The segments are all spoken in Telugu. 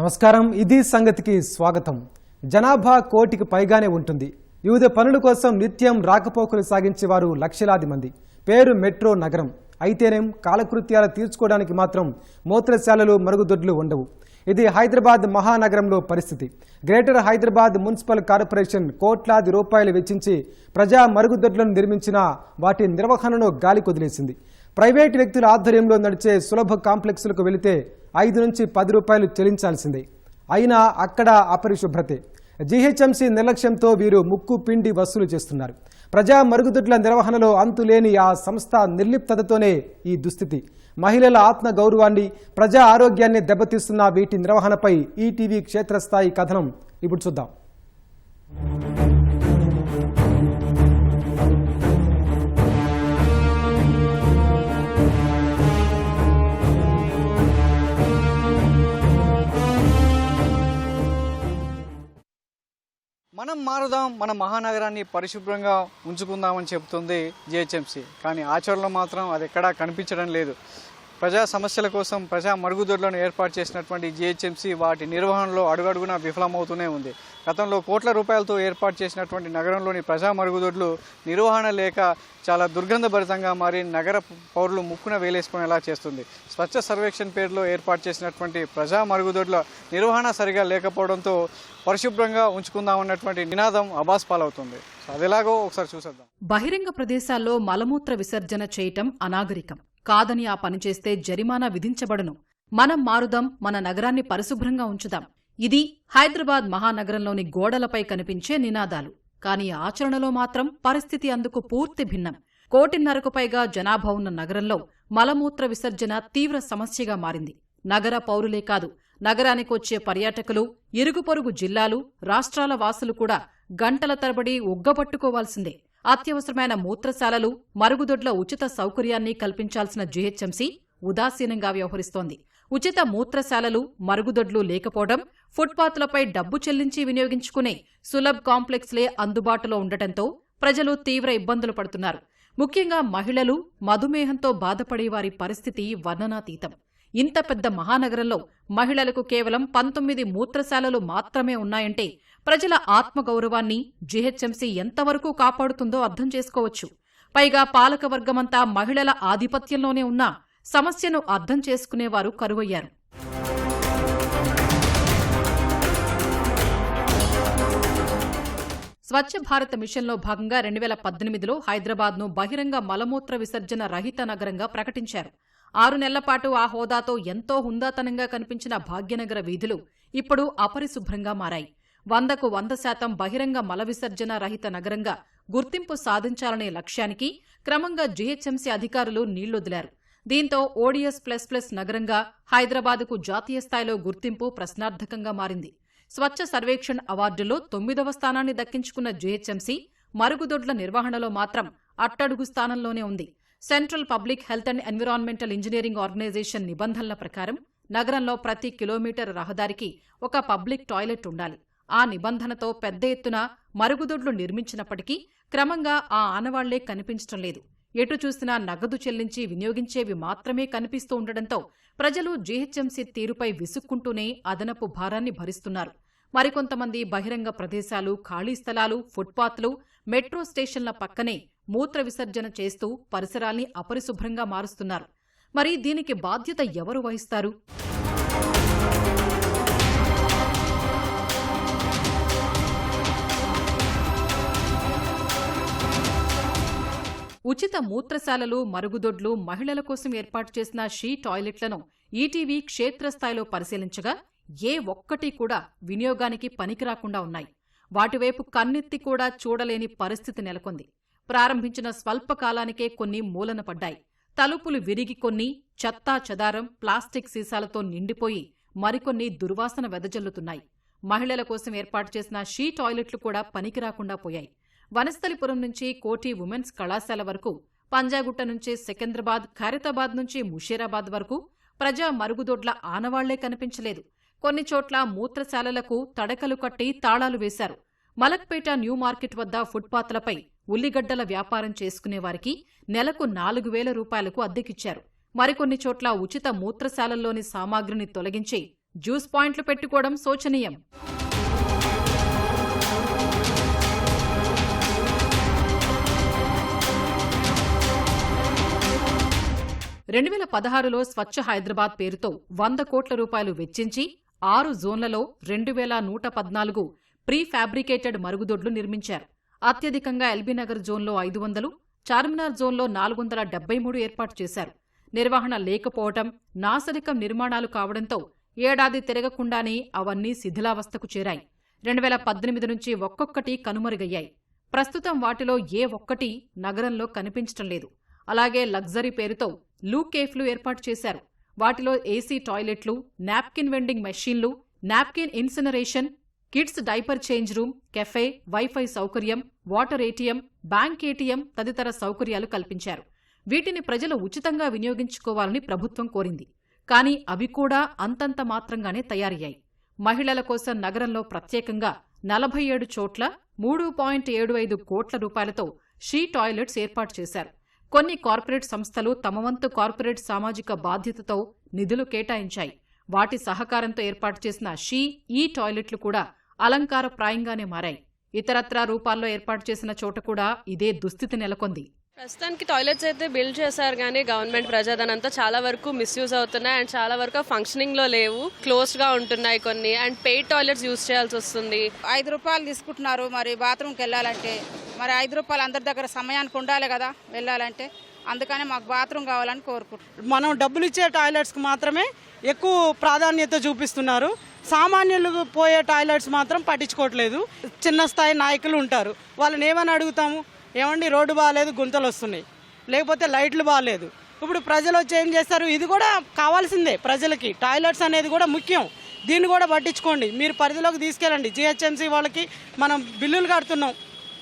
నమస్కారం. ఇది సంగతికి స్వాగతం. జనాభా కోటికి పైగానే ఉంటుంది. వివిధ పనుల కోసం నిత్యం రాకపోకలు సాగించేవారు లక్షలాది మంది. పేరు మెట్రో నగరం. అయితేనేం కాలకృత్యాలు తీర్చుకోవడానికి మాత్రం మూత్రశాలలు మరుగుదొడ్లు ఉండవు. ఇది హైదరాబాద్ మహానగరంలో పరిస్థితి. గ్రేటర్ హైదరాబాద్ మున్సిపల్ కార్పొరేషన్ కోట్లాది రూపాయలు వెచ్చించి ప్రజా మరుగుదొడ్లను నిర్మించినా వాటి నిర్వహణను గాలి కుదిలేసింది ప్రైవేటు వ్యక్తుల ఆధ్వర్యంలో నడిచే సులభ కాంప్లెక్స్లకు వెళితే ఐదు నుంచి పది రూపాయలు చెల్లించాల్సిందే. అయినా అక్కడ అపరిశుభ్రతే. జీహెచ్ఎంసీ నిర్లక్ష్యంతో వీరు ముక్కు పిండి వసూలు చేస్తున్నారు. ప్రజా మరుగుదొడ్ల నిర్వహణలో అంతులేని ఆ సంస్థ నిర్లిప్తతతోనే ఈ దుస్థితి. మహిళల ఆత్మ గౌరవాన్ని ప్రజా ఆరోగ్యాన్ని దెబ్బతీస్తున్న వీటి నిర్వహణపై ఈటీవీ క్షేత్రస్థాయి కథనం. ఇప్పుడు చూద్దాం. మనం మారుదాం మన మహానగరాన్ని పరిశుభ్రంగా ఉంచుకుందామని చెబుతుంది జిహెచ్ఎంసీ. కానీ ఆచరణలో మాత్రం అది ఎక్కడా కనిపించడం లేదు. ప్రజా సమస్యల కోసం ప్రజా మరుగుదొడ్లను ఏర్పాటు చేసినటువంటి జిహెచ్ఎంసీ వాటి నిర్వహణలో అడుగడుగునా విఫలమవుతూనే ఉంది. గతంలో కోట్ల రూపాయలతో ఏర్పాటు చేసినటువంటి నగరంలోని ప్రజా మరుగుదొడ్లు నిర్వహణ లేక చాలా దుర్గంధభరితంగా మారి నగర పౌరులు ముక్కున వేలేసుకునేలా చేస్తుంది. స్వచ్ఛ సర్వేక్షణ్ పేరులో ఏర్పాటు చేసినటువంటి ప్రజా మరుగుదొడ్ల నిర్వహణ సరిగా లేకపోవడంతో పరిశుభ్రంగా ఉంచుకుందామన్నటువంటి నినాదం అబాస్ పాలవుతుంది. సో అది ఎలాగో ఒకసారి చూసేద్దాం. బహిరంగ ప్రదేశాల్లో మలమూత్ర విసర్జన చేయటం అనాగరికం. కాదని ఆ పనిచేస్తే జరిమానా విధించబడును. మనం మారుదాం మన నగరాన్ని పరిశుభ్రంగా ఉంచుదాం. ఇది హైదరాబాద్ మహానగరంలోని గోడలపై కనిపించే నినాదాలు. కానీ ఆచరణలో మాత్రం పరిస్థితి అందుకు పూర్తి భిన్నం. కోటిన్నరకు పైగా జనాభా ఉన్న నగరంలో మలమూత్ర విసర్జన తీవ్ర సమస్యగా మారింది. నగర పౌరులే కాదు నగరానికి వచ్చే పర్యాటకులు ఇరుగు పొరుగు జిల్లాలు రాష్ట్రాల వాసులు కూడా గంటల తరబడి ఉగ్గబట్టుకోవాల్సిందే అత్యవసరమైన మూత్రశాలలు మరుగుదొడ్ల ఉచిత సౌకర్యాన్ని కల్పించాల్సిన జీహెచ్ఎంసీ ఉదాసీనంగా వ్యవహరిస్తోంది. ఉచిత మూత్రశాలలు మరుగుదొడ్లు లేకపోవడం ఫుట్పాత్లపై డబ్బు చెల్లించి వినియోగించుకునే సులభ్ కాంప్లెక్స్లే అందుబాటులో ఉండటంతో ప్రజలు తీవ్ర ఇబ్బందులు పడుతున్నారు. ముఖ్యంగా మహిళలు మధుమేహంతో బాధపడే వారి పరిస్థితి వర్ణనాతీతం. ఇంత పెద్ద మహానగరంలో మహిళలకు కేవలం పంతొమ్మిది మూత్రశాలలు మాత్రమే ఉన్నాయంటే ప్రజల ఆత్మగౌరవాన్ని జీహెచ్ఎంసీ ఎంతవరకు కాపాడుతుందో అర్థం చేసుకోవచ్చు. పైగా పాలకవర్గమంతా మహిళల ఆధిపత్యంలోనే ఉన్నా సమస్యను అర్థం చేసుకునేవారు కరువయ్యారు. స్వచ్ఛ భారత్ మిషన్లో భాగంగా రెండు వేల పద్దెనిమిదిలో హైదరాబాద్ను బహిరంగ మలమూత్ర విసర్జన రహిత నగరంగా ప్రకటించారు. ఆరు నెలల పాటు ఆ హోదాతో ఎంతో హుందాతనంగా కనిపించిన భాగ్యనగర వీధులు ఇప్పుడు అపరిశుభ్రంగా మారాయి. వందకు వంద శాతం బహిరంగ మల విసర్జన రహిత నగరంగా గుర్తింపు సాధించాలనే లక్ష్యానికి క్రమంగా జీహెచ్ఎంసీ అధికారులు నీళ్ళొదిలారు. దీంతో ఓడిఎస్ ప్లస్ ప్లస్ నగరంగా హైదరాబాద్కు జాతీయ స్థాయిలో గుర్తింపు ప్రశ్నార్థకంగా మారింది. స్వచ్ఛ సర్వేక్షణ్ అవార్డులో తొమ్మిదవ స్థానాన్ని దక్కించుకున్న జీహెచ్ఎంసీ మరుగుదొడ్ల నిర్వహణలో మాత్రం అట్టడుగు స్థానంలోనే ఉంది. Central public health and environmental engineering organisation నిబంధనల ప్రకారం నగరంలో ప్రతి కిలోమీటర్ రహదారికి ఒక పబ్లిక్ టాయిలెట్ ఉండాలి. ఆ నిబంధనతో పెద్ద ఎత్తున మరుగుదొడ్లు నిర్మించినప్పటికీ క్రమంగా ఆ ఆనవాళ్ళే కనిపించటం లేదు. ఎటు చూసినా నగదు చెల్లించి వినియోగించేవి మాత్రమే కనిపిస్తూ ఉండడంతో ప్రజలు జీహెచ్ఎంసీ తీరుపై విసుక్కుంటూనే అదనపు భారాన్ని భరిస్తున్నారు. మరికొంతమంది బహిరంగ ప్రదేశాలు ఖాళీ స్థలాలు ఫుట్పాత్లు మెట్రో స్టేషన్ల పక్కనే మూత్ర విసర్జన చేస్తూ పరిసరాల్ని అపరిశుభ్రంగా మారుస్తున్నారు. మరి దీనికి బాధ్యత ఎవరు వహిస్తారు? ఉచిత మూత్రశాలలు మరుగుదొడ్లు మహిళల కోసం ఏర్పాటు చేసిన షీ టాయిలెట్లను ఈటీవీ క్షేత్రస్థాయిలో పరిశీలించగా ఏ ఒక్కటి కూడా వినియోగానికి పనికిరాకుండా ఉన్నాయి. వాటివైపు కన్నెత్తి కూడా చూడలేని పరిస్థితి నెలకొంది. ప్రారంభించిన స్వల్పకాలానికే కొన్ని మూలన పడ్డాయి. తలుపులు విరిగి కొన్ని చెత్తా చెదారం ప్లాస్టిక్ సీసాలతో నిండిపోయి మరికొన్ని దుర్వాసన వెదజల్లుతున్నాయి. మహిళల కోసం ఏర్పాటు చేసిన షీ టాయిలెట్లు కూడా పనికిరాకుండా పోయాయి. వనస్థలిపురం నుంచి కోటి ఉమెన్స్ కళాశాల వరకు పంజాగుట్ట నుంచి సికింద్రాబాద్ ఖైరతాబాద్ నుంచి ముషీరాబాద్ వరకు ప్రజా మరుగుదొడ్ల ఆనవాళ్ళే కనిపించలేదు. కొన్ని చోట్ల మూత్రశాలలకు తడకలు కట్టి తాళాలు వేశారు. మలక్పేట న్యూ మార్కెట్ వద్ద ఫుట్పాత్లపై ఉల్లిగడ్డల వ్యాపారం చేసుకునేవారికి నెలకు నాలుగు వేల రూపాయలకు అద్దెకిచ్చారు. మరికొన్ని చోట్ల ఉచిత మూత్రశాలల్లోని సామాగ్రిని తొలగించి జ్యూస్ పాయింట్లు పెట్టుకోవడం శోచనీయం. రెండు వేల పదహారులో స్వచ్ఛ హైదరాబాద్ పేరుతో వంద కోట్ల రూపాయలు వెచ్చించి ఆరు జోన్లలో రెండు వేల నూట పద్నాలుగు ప్రీ ఫ్యాబ్రికేటెడ్ మరుగుదొడ్లు నిర్మించారు. అత్యధికంగా ఎల్బీనగర్ జోన్లో ఐదు వందలు చార్మినార్ జోన్లో నాలుగు వందల డెబ్బై మూడు ఏర్పాటు చేశారు. నిర్వహణ లేకపోవటం నాసరికం నిర్మాణాలు కావడంతో ఏడాది తిరగకుండానే అవన్నీ శిథిలావస్థకు చేరాయి. రెండు వేల పద్దెనిమిది నుంచి ఒక్కొక్కటి కనుమరుగయ్యాయి. ప్రస్తుతం వాటిలో ఏ ఒక్కటి నగరంలో కనిపించటం లేదు. అలాగే లగ్జరీ పేరుతో లూ కేఫ్లు ఏర్పాటు చేశారు. వాటిలో ఏసీ టాయిలెట్లు నాప్కిన్ వెండింగ్ మెషీన్లు napkin incineration kids diaper change room cafe wifi సౌకర్యం వాటర్ ఏటీఎం బ్యాంక్ ఏటీఎం తదితర సౌకర్యాలు కల్పించారు. వీటిని ప్రజలు ఉచితంగా వినియోగించుకోవాలని ప్రభుత్వం కోరింది. కానీ అవి కూడా అంతంత మాత్రంగానే తయారయ్యాయి. మహిళల కోసం నగరంలో ప్రత్యేకంగా నలభై ఏడు చోట్ల మూడు పాయింట్ ఏడు ఐదు కోట్ల రూపాయలతో షీ టాయిలెట్స్ ఏర్పాటు చేశారు. కొన్ని కార్పొరేట్ సంస్థలు తమ వంతు కార్పొరేట్ సామాజిక బాధ్యతతో నిధులు కేటాయించాయి. వాటి సహకారంతో ఏర్పాటు చేసిన షీ ఈ టాయిలెట్లు కూడా అలంకారప్రాయంగానే మారాయి. ఇతరత్రా రూపాల్లో ఏర్పాటు చేసిన చోట కూడా ఇదే దుస్థితి నెలకొంది. ప్రస్తుతానికి టాయిలెట్స్ అయితే బిల్డ్ చేశారు కానీ గవర్నమెంట్ ప్రజాధనంతా చాలా వరకు మిస్యూజ్ అవుతున్నాయి అండ్ చాలా వరకు ఫంక్షనింగ్లో లేవు. క్లోజ్డ్గా ఉంటున్నాయి కొన్ని. అండ్ పెయిడ్ టాయిలెట్స్ యూజ్ చేయాల్సి వస్తుంది. ఐదు రూపాయలు తీసుకుంటున్నారు. మరి బాత్రూమ్కి వెళ్ళాలంటే మరి ఐదు రూపాయలు అందరి దగ్గర సమయానికి ఉండాలి కదా వెళ్ళాలంటే. అందుకని మాకు బాత్రూమ్ కావాలని కోరుకుంటున్నాం. మనం డబ్బులు ఇచ్చే టాయిలెట్స్కి మాత్రమే ఎక్కువ ప్రాధాన్యత చూపిస్తున్నారు. సామాన్యులు పోయే టాయిలెట్స్ మాత్రం పట్టించుకోవట్లేదు. చిన్న స్థాయి నాయకులు ఉంటారు. వాళ్ళని ఏమని అడుగుతాము? ఏమండి రోడ్డు బాగాలేదు గుంతలు వస్తున్నాయి. లేకపోతే లైట్లు బాగాలేదు. ఇప్పుడు ప్రజలు వచ్చి ఏం చేస్తారు? ఇది కూడా కావాల్సిందే ప్రజలకి. టాయిలెట్స్ అనేది కూడా ముఖ్యం. దీన్ని కూడా పట్టించుకోండి. మీరు పరిధిలోకి తీసుకెళ్ళండి. జిహెచ్ఎంసీ వాళ్ళకి మనం బిల్లులు కడుతున్నాం.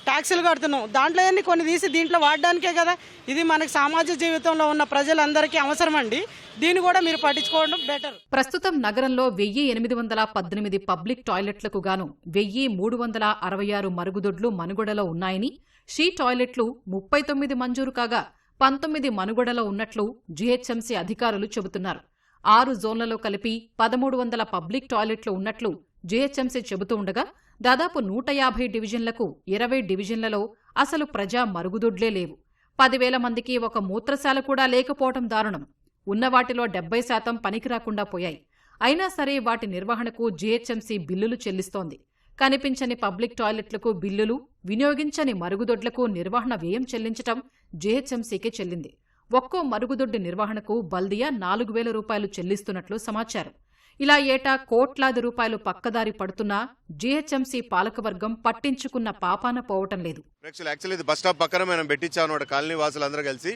ట్యాక్సీలు కడుతున్నాం. దాంట్లో అన్ని కొన్ని తీసి దీంట్లో వాడడానికే కదా. ఇది మనకు సామాజిక జీవితంలో ఉన్న ప్రజలందరికీ అవసరం అండి దీన్ని కూడా మీరు పట్టించుకోవడం బెటర్. ప్రస్తుతం నగరంలో వెయ్యి ఎనిమిది వందల పద్దెనిమిది పబ్లిక్ టాయిలెట్లకు గాను వెయ్యి మూడు వందల అరవై ఆరు మరుగుదొడ్లు మనుగడలో ఉన్నాయని షీ టాయిలెట్లు ముప్పై తొమ్మిది మంజూరు కాగా పంతొమ్మిది మనుగడలో ఉన్నట్లు జీహెచ్ఎంసీ అధికారులు చెబుతున్నారు. ఆరు జోన్లలో కలిపి పదమూడు వందల పబ్లిక్ టాయిలెట్లు ఉన్నట్లు జీహెచ్ఎంసీ చెబుతూ ఉండగా దాదాపు నూట యాభై డివిజన్లకు ఇరవై డివిజన్లలో అసలు ప్రజా మరుగుదొడ్లే లేవు. పదివేల మందికి ఒక మూత్రశాల కూడా లేకపోవటం దారుణం. ఉన్న వాటిలో డెబ్బై శాతం పనికిరాకుండా పోయాయి. అయినా సరే వాటి నిర్వహణకు జీహెచ్ఎంసీ బిల్లులు చెల్లిస్తోంది. కనిపించని పబ్లిక్ టాయిలెట్లకు బిల్లులు వినియోగించని మరుగుదొడ్లకు నిర్వహణ వ్యయం చెల్లించటం జీహెచ్ఎంసీకే చెల్లింది. ఒక్కో మరుగుదొడ్డి నిర్వహణకు బల్దియా నాలుగు వేల రూపాయలు చెల్లిస్తున్నట్లు సమాచారం. ఇలా ఏటా కోట్లాది రూపాయలు పక్కదారి పడుతున్నా జీహెచ్ఎంసీ పాలకవర్గం పట్టించుకున్న పాపాన పోవటం లేదు. యాక్చువల్లీ యాక్చువల్లీ ఇది బస్ స్టాప్ పక్కన మనం పెట్టించాం అనమాట కాలనీ వాసులు అందరూ కలిసి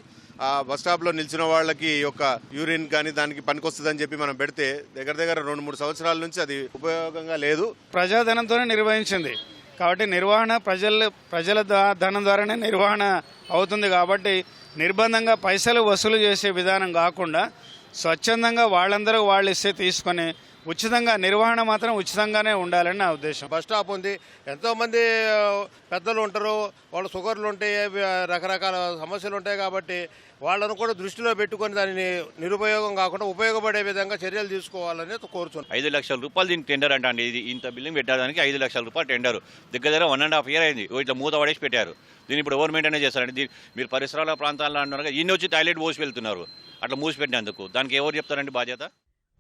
ఆ బస్ స్టాప్లో నిల్చిన వాళ్ళకి యొక్క యూరిన్ కానీ దానికి పనికొస్తుందని చెప్పి మనం పెడితే దగ్గర దగ్గర రెండు మూడు సంవత్సరాల నుంచి అది ఉపయోగంగా లేదు. ప్రజాధనంతోనే నిర్వహించింది. కాబట్టి నిర్వహణ ప్రజల ప్రజల ధనం ద్వారానే నిర్వహణ అవుతుంది కాబట్టి నిర్బంధంగా పైసలు వసూలు చేసే విధానం కాకుండా స్వచ్ఛందంగా వాళ్ళందరూ వాళ్ళు ఇస్తే తీసుకొని ఉచితంగా నిర్వహణ మాత్రం ఉచితంగానే ఉండాలని నా ఉద్దేశం. బస్ స్టాప్ ఉంది. ఎంతో మంది ఆ, పెద్దలు ఉంటారు. వాళ్ళ షుగర్లు ఉంటాయి రకరకాల సమస్యలు ఉంటాయి కాబట్టి వాళ్ళను కూడా దృష్టిలో పెట్టుకొని దానిని నిరుపయోగం కాకుండా ఉపయోగపడే విధంగా చర్యలు తీసుకోవాలని కోరుచున్నాను ఐదు లక్షల రూపాయలు దీనికి టెండర్ అంట అండి ఇది ఇంత బిల్డింగ్ పెట్టడానికి ఐదు లక్షల రూపాయలు టెండర్. దగ్గర దగ్గర వన్ అండ్ హాఫ్ ఇయర్ అయింది. ఓ ఇట్లా మూత పడేసి పెట్టారు. దీన్ని ఇప్పుడు ఎవరు మెయింటైన్ చేస్తారండి దీన్ని మీరు పరిసరాల ప్రాంతాల్లో అంటున్నారు కదా, ఈయన వచ్చి టాయిలెట్ పోసి వెళ్తున్నారు. అట్లా మూసి పెట్టినందుకు. దానికి ఎవరు చెప్తారండి బాధ్యత?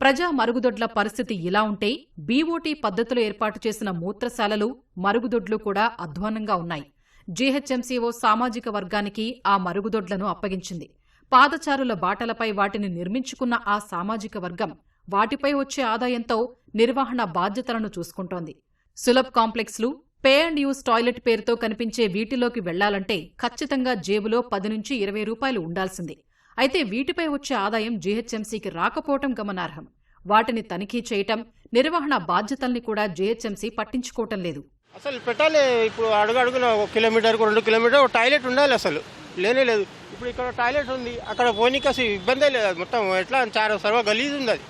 ప్రజా మరుగుదొడ్ల పరిస్థితి ఇలా ఉంటే బీఓటీ పద్ధతిలో ఏర్పాటు చేసిన మూత్రశాలలు మరుగుదొడ్లు కూడా అధ్వానంగా ఉన్నాయి. జీహెచ్ఎంసీఓ సామాజిక వర్గానికి ఆ మరుగుదొడ్లను అప్పగించింది. పాదచారుల బాటలపై వాటిని నిర్మించుకున్న ఆ సామాజిక వర్గం వాటిపై వచ్చే ఆదాయంతో నిర్వహణ బాధ్యతలను చూసుకుంటోంది. సులభ్ కాంప్లెక్స్లు పే అండ్ యూస్ టాయిలెట్ పేరుతో కనిపించే వీటిలోకి వెళ్ళాలంటే ఖచ్చితంగా జేబులో పది నుంచి ఇరవై రూపాయలు ఉండాల్సిందే. అయితే వీటిపై వచ్చే ఆదాయం జీహెచ్ఎంసీకి రాకపోవటం గమనార్హం. వాటిని తనిఖీ చేయటం నిర్వహణ బాధ్యతల్ని కూడా జీహెచ్ఎంసీ పట్టించుకోవటం లేదు. అసలు పెట్టాలి ఇప్పుడు అడుగు అడుగున ఒక కిలోమీటర్కు రెండు కిలోమీటర్ ఒక టాయిలెట్ ఉండాలి అసలు. లేనే లేదు. ఇప్పుడు ఇక్కడ టాయిలెట్ ఉంది అక్కడ పోనీకి అసలు ఇబ్బందే లేదు అది. మొత్తం ఎట్లా చాలా సర్వ గలీజ్ ఉంది అది.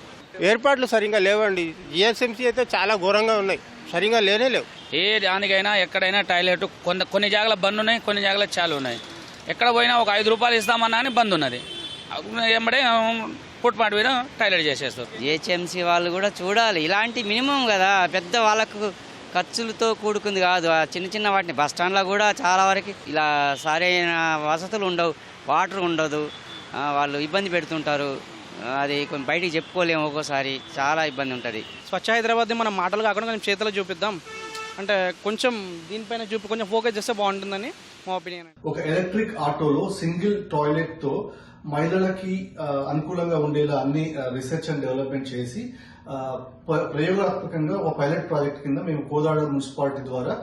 ఏర్పాట్లు సరిగ్గా లేవండి. జిఎస్ఎంసీ అయితే చాలా ఘోరంగా ఉన్నాయి. సరిగ్గా లేనే లేవు. ఏ దానికైనా ఎక్కడైనా టాయిలెట్ కొన్ని కొన్ని జాగాల బంద్ ఉన్నాయి కొన్ని జాగాల చాలు ఉన్నాయి. ఎక్కడ పోయినా ఒక ఐదు రూపాయలు ఇస్తామన్నా అని బంద్ ఉన్నది. ఎంబడే పుట్టుపాటు మీద టాయిలెట్ చేసేస్తారు. జిహెచ్ఎంసీ వాళ్ళు కూడా చూడాలి. ఇలాంటి మినిమం కదా పెద్ద వాళ్ళకు ఖర్చులతో కూడుకుంది కాదు. ఆ చిన్న చిన్న వాటిని బస్ స్టాండ్లో కూడా చాలా వరకు ఇలా సరైన వసతులు ఉండవు వాటర్ ఉండదు. వాళ్ళు ఇబ్బంది పెడుతుంటారు. అది కొంచెం బయటికి చెప్పుకోలేము ఒక్కోసారి. చాలా ఇబ్బంది ఉంటుంది. స్వచ్ఛ హైదరాబాద్ని మనం మాటలు కాకుండా కొంచెం చేతిలో చూపిద్దాం. అంటే కొంచెం దీనిపైన చూపి కొంచెం ఫోకస్ చేస్తే బాగుంటుందని మా ఒపీనియన్ ఒక ఎలక్ట్రిక్ ఆటోలో సింగిల్ టాయిలెట్తో మహిళలకి అనుకూలంగా ఉండేలా అన్ని రీసెర్చ్ అండ్ డెవలప్మెంట్ చేసి ప్ర- ప్రయోగాత్మకంగా ఒక పైలట్ ప్రాజెక్ట్ కింద మేము కోదాడ మున్సిపాలిటీ ద్వారా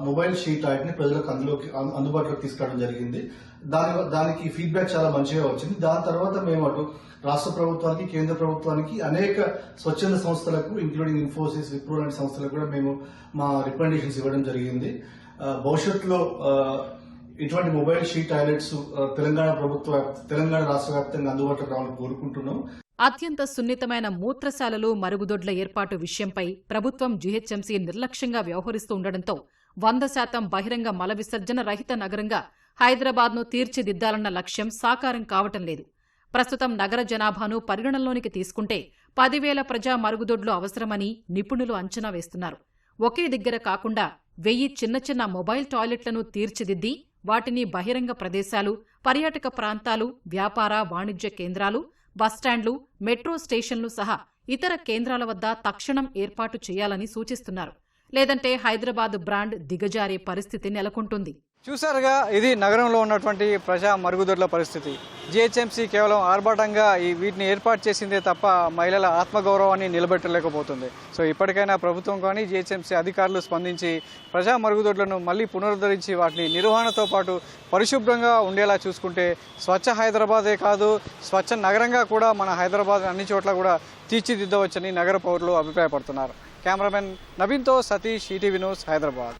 మొబైల్ షీట్ టాయిలెట్ని ప్రజలకు అందులోకి అందుబాటులోకి తీసుకురావడం జరిగింది. దాని దానికి ఫీడ్బ్యాక్ చాలా మంచిగా వచ్చింది. దాని తర్వాత మేము అటు రాష్ట్ర ప్రభుత్వానికి కేంద్ర ప్రభుత్వానికి అనేక స్వచ్ఛంద సంస్థలకు ఇంక్లూడింగ్ ఇన్ఫోసిస్ విప్రో లాంటి సంస్థలకు కూడా మేము మా రికమెండేషన్స్ ఇవ్వడం జరిగింది. భవిష్యత్తులో ఇటువంటి మొబైల్ షీ టాయిలెట్స్ తెలంగాణ ప్రభుత్వ తెలంగాణ రాష్ట్ర వ్యాప్తంగా అందుబాటులో రావాలని కోరుకుంటున్నాం. అత్యంత సున్నితమైన మూత్రశాలలు మరుగుదొడ్ల ఏర్పాటు విషయంపై ప్రభుత్వం జీహెచ్ఎంసీ నిర్లక్ష్యంగా వ్యవహరిస్తూ ఉండడంతో వంద శాతం బహిరంగ మల విసర్జన రహిత నగరంగా హైదరాబాద్ను తీర్చిదిద్దాలన్న లక్ష్యం సాకారం కావటం లేదు. ప్రస్తుతం నగర జనాభాను పరిగణనలోనికి తీసుకుంటే పదివేల ప్రజా మరుగుదొడ్లు అవసరమని నిపుణులు అంచనా వేస్తున్నారు. ఒకే దగ్గర కాకుండా వెయ్యి చిన్న చిన్న మొబైల్ టాయిలెట్లను తీర్చిదిద్ది వాటిని బహిరంగ ప్రదేశాలు పర్యాటక ప్రాంతాలు వ్యాపార వాణిజ్య కేంద్రాలు బస్టాండ్లు మెట్రో స్టేషన్లు సహా ఇతర కేంద్రాల వద్ద తక్షణం ఏర్పాటు చేయాలని సూచిస్తున్నారు. లేదంటే హైదరాబాద్ బ్రాండ్ దిగజారే పరిస్థితి నెలకొంటుంది. చూసారుగా ఇది నగరంలో ఉన్నటువంటి ప్రజా మరుగుదొడ్ల పరిస్థితి. జిహెచ్ఎంసీ కేవలం ఆర్భాటంగా ఈ వీటిని ఏర్పాటు చేసిందే తప్ప మహిళల ఆత్మగౌరవాన్ని నిలబెట్టలేకపోతుంది. సో ఇప్పటికైనా ప్రభుత్వం కానీ జిహెచ్ఎంసీ అధికారులు స్పందించి ప్రజా మరుగుదొడ్లను మళ్ళీ పునరుద్ధరించి వాటిని నిర్వహణతో పాటు పరిశుభ్రంగా ఉండేలా చూసుకుంటే స్వచ్ఛ హైదరాబాదే కాదు స్వచ్ఛ నగరంగా కూడా మన హైదరాబాద్ అన్ని చోట్ల కూడా తీర్చిదిద్దవచ్చని నగర పౌరులు అభిప్రాయపడుతున్నారు. కెమెరామెన్ నవీన్తో సతీష్ ఈటీవీ న్యూస్ హైదరాబాద్.